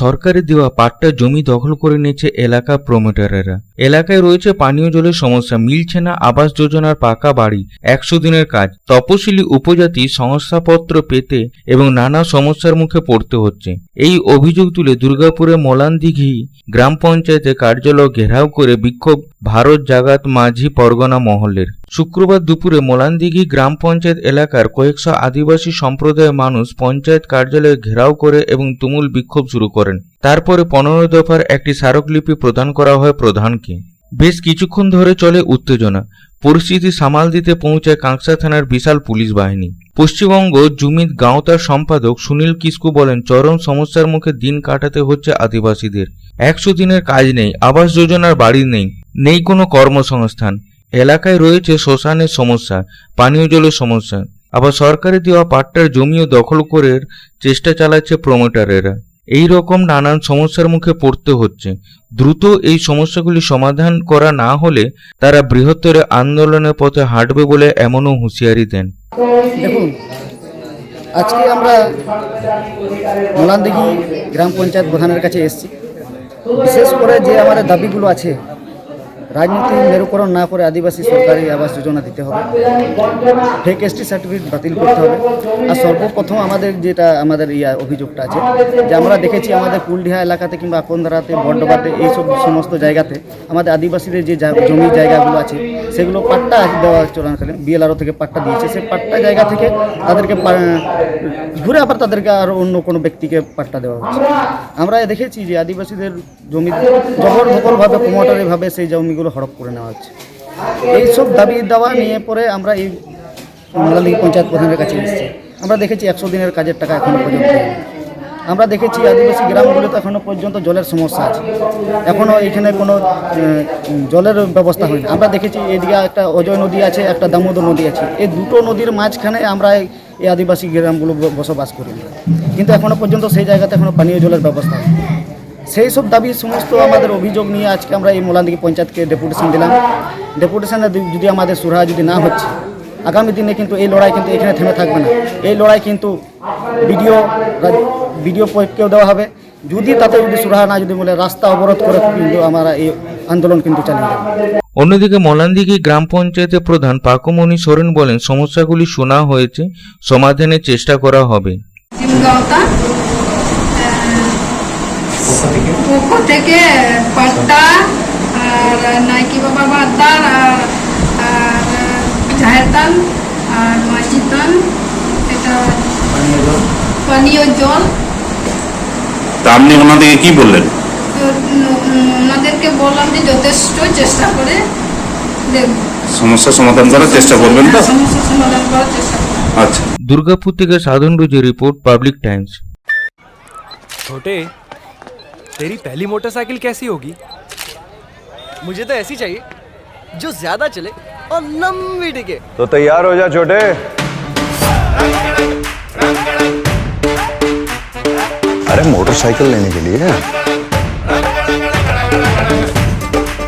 সরকারি দেওয়া পাট্টা জমি দখল করে নিয়েছে এলাকা প্রমোটারেরা এলাকায় রয়েছে পানীয় জলের সমস্যা, মিলছে না আবাস যোজনার পাকা বাড়ি, একশো দিনের কাজ, তপশিলি উপজাতি সংস্থাপত্র পেতে এবং নানা সমস্যার মুখে পড়তে হচ্ছে। এই অভিযোগ তুলে দুর্গাপুরে মলানদিঘি গ্রাম পঞ্চায়েতে কার্যালয় ঘেরাও করে বিক্ষোভ ভারত জাগাত মাঝি পরগনা মহলের। শুক্রবার দুপুরে মোলানদিঘি গ্রাম পঞ্চায়েত এলাকার কয়েকশো আদিবাসী সম্প্রদায়ের মানুষ পঞ্চায়েত কার্যালয়ে ঘেরাও করে এবং তুমুল বিক্ষোভ শুরু করেন। তারপরে পনেরো দফার একটি স্মারকলিপি প্রদান করা হয় প্রধানকে। বেশ কিছুক্ষণ ধরে চলে উত্তেজনা। পরিস্থিতি সামাল দিতে পৌঁছায় কাঁকসা থানার বিশাল পুলিশ বাহিনী। পশ্চিমবঙ্গ জুমিত গাঁওতার সম্পাদক সুনীল কিস্কু বলেন, চরম সমস্যার মুখে দিন কাটাতে হচ্ছে আদিবাসীদের। একশো দিনের কাজ নেই, আবাস যোজনার বাড়ি নেই নেই কোনো কর্মসংস্থান। এলাকায় রয়েছে শ্মশানের সমস্যা, পানীয় জলের সমস্যা। আবার সরকারি দেওয়া পাট্টার জমিও দখল করে চেষ্টা চালাচ্ছে প্রমোটারেরা এই রকম নানান সমস্যার মুখে পড়তে হচ্ছে। দ্রুত এই সমস্যাগুলি সমাধান করা না হলে তারা বৃহত্তর আন্দোলনের পথে হাঁটবে বলে এমনও হুঁশিয়ারি দেন। আজকে আমরা মোলানদিঘি গ্রাম পঞ্চায়েত প্রধানের কাছে এসেছি। বিশেষ করে যে আমাদের দাবিগুলো আছে রাজনীতি মেরুকরণ না করে আদিবাসী সরকারি আবাস যোজনা দিতে হবে। ফেক এসটি সার্টিফিকেট বাতিল করতে হবে। আর সর্বপ্রথম আমাদের যেটা আমাদের ইয়া অভিযোগটা আছে, যে আমরা দেখেছি আমাদের কুলডিহা এলাকাতে কিংবা আকন্দরাতে, বড্ডবাতে এইসব সমস্ত জায়গাতে আমাদের আদিবাসীদের যে জমি জায়গাগুলো আছে, সেগুলো পাট্টা দেওয়া চলাকালীন বিএলআরও থেকে পাট্টা দিয়েছে। সেই পাট্টা জায়গা থেকে তাদেরকে ঘুরে আবার তাদেরকে আর অন্য কোনো ব্যক্তিকে পাট্টা দেওয়া হচ্ছে। আমরা দেখেছি যে আদিবাসীদের জমি জবরদখলভাবে প্রমোটারিভাবে সেই জমিগুলো হড়প করে নেওয়া হচ্ছে। এইসব দাবি দাওয়া নিয়ে পরে আমরা এই মোলালিগ পঞ্চায়েত প্রধানের কাছে এসেছি। আমরা দেখেছি একশো দিনের কাজের টাকা এখনও পর্যন্ত আমরা দেখেছি আদিবাসী গ্রামগুলোতে এখনও পর্যন্ত জলের সমস্যা আছে। এখনও এখানে কোনো জলের ব্যবস্থা হয়নি। আমরা দেখেছি এদিকে একটা অজয় নদী আছে, একটা দামোদর নদী আছে। এই দুটো নদীর মাঝখানে আমরা এই- আদিবাসী গ্রামগুলো বসবাস করি। কিন্তু এখনও পর্যন্ত সেই জায়গাতে এখনও পানীয় জলের ব্যবস্থা হয়নি। সেই সব দাবি সমস্ত আমাদের অভিযোগ নিয়ে আজকে আমরা এই মোলান্দিকে পঞ্চায়েতকে ডেপুটেশন দিলাম। ডেপুটেশনে যদি আমাদের সুরাহা যদি না হচ্ছে আগামী দিনে কিন্তু এই লড়াই কিন্তু এখানে থেমে থাকবে না। এই লড়াই কিন্তু বিডিও বিডিও পক্ষেও দেওয়া হবে। যদি তাতে যদি সুরাহা না যদি বলে রাস্তা অবরোধ করে কিন্তু আমরা এই আন্দোলন কিন্তু চালিয়ে যাব। অন্যদিকে মলানদিঘি গ্রাম পঞ্চায়েতের প্রধান পাকুমণি সোরেন বলেন সমস্যাগুলি শোনা হয়েছে সমাধানের চেষ্টা করা হবে। পক্ষ থেকে? পাট্টা আর নাইকি বাবা বাদার আর আর এটা পানীয় জল? তা আপনি ওনাদেরকে কি বললেন? ওনাদেরকে বললাম যে যথেষ্ট চেষ্টা করে দেখব। সমস্যা সমাধান করার চেষ্টা করবেন তো? সমস্যা সমাধান করার চেষ্টা আচ্ছা। দুর্গাপুর থেকে সাধন রুজি রিপোর্ট পাবলিক টাইমস। छोटे तेरी पहली मोटरसाइकिल कैसी होगी? मुझे तो ऐसी चाहिए जो ज़्यादा चले और लंबी टिके। तो तैयार हो जा छोटे। अरे मोटरसाइकिल लेने के लिए?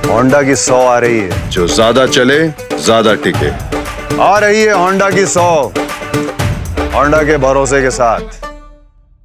होंडा की सौ आ रही है। जो ज़्यादा चले ज़्यादा टिके। आ रही है होंडा की सौ। होंडा के भरोसे के साथ।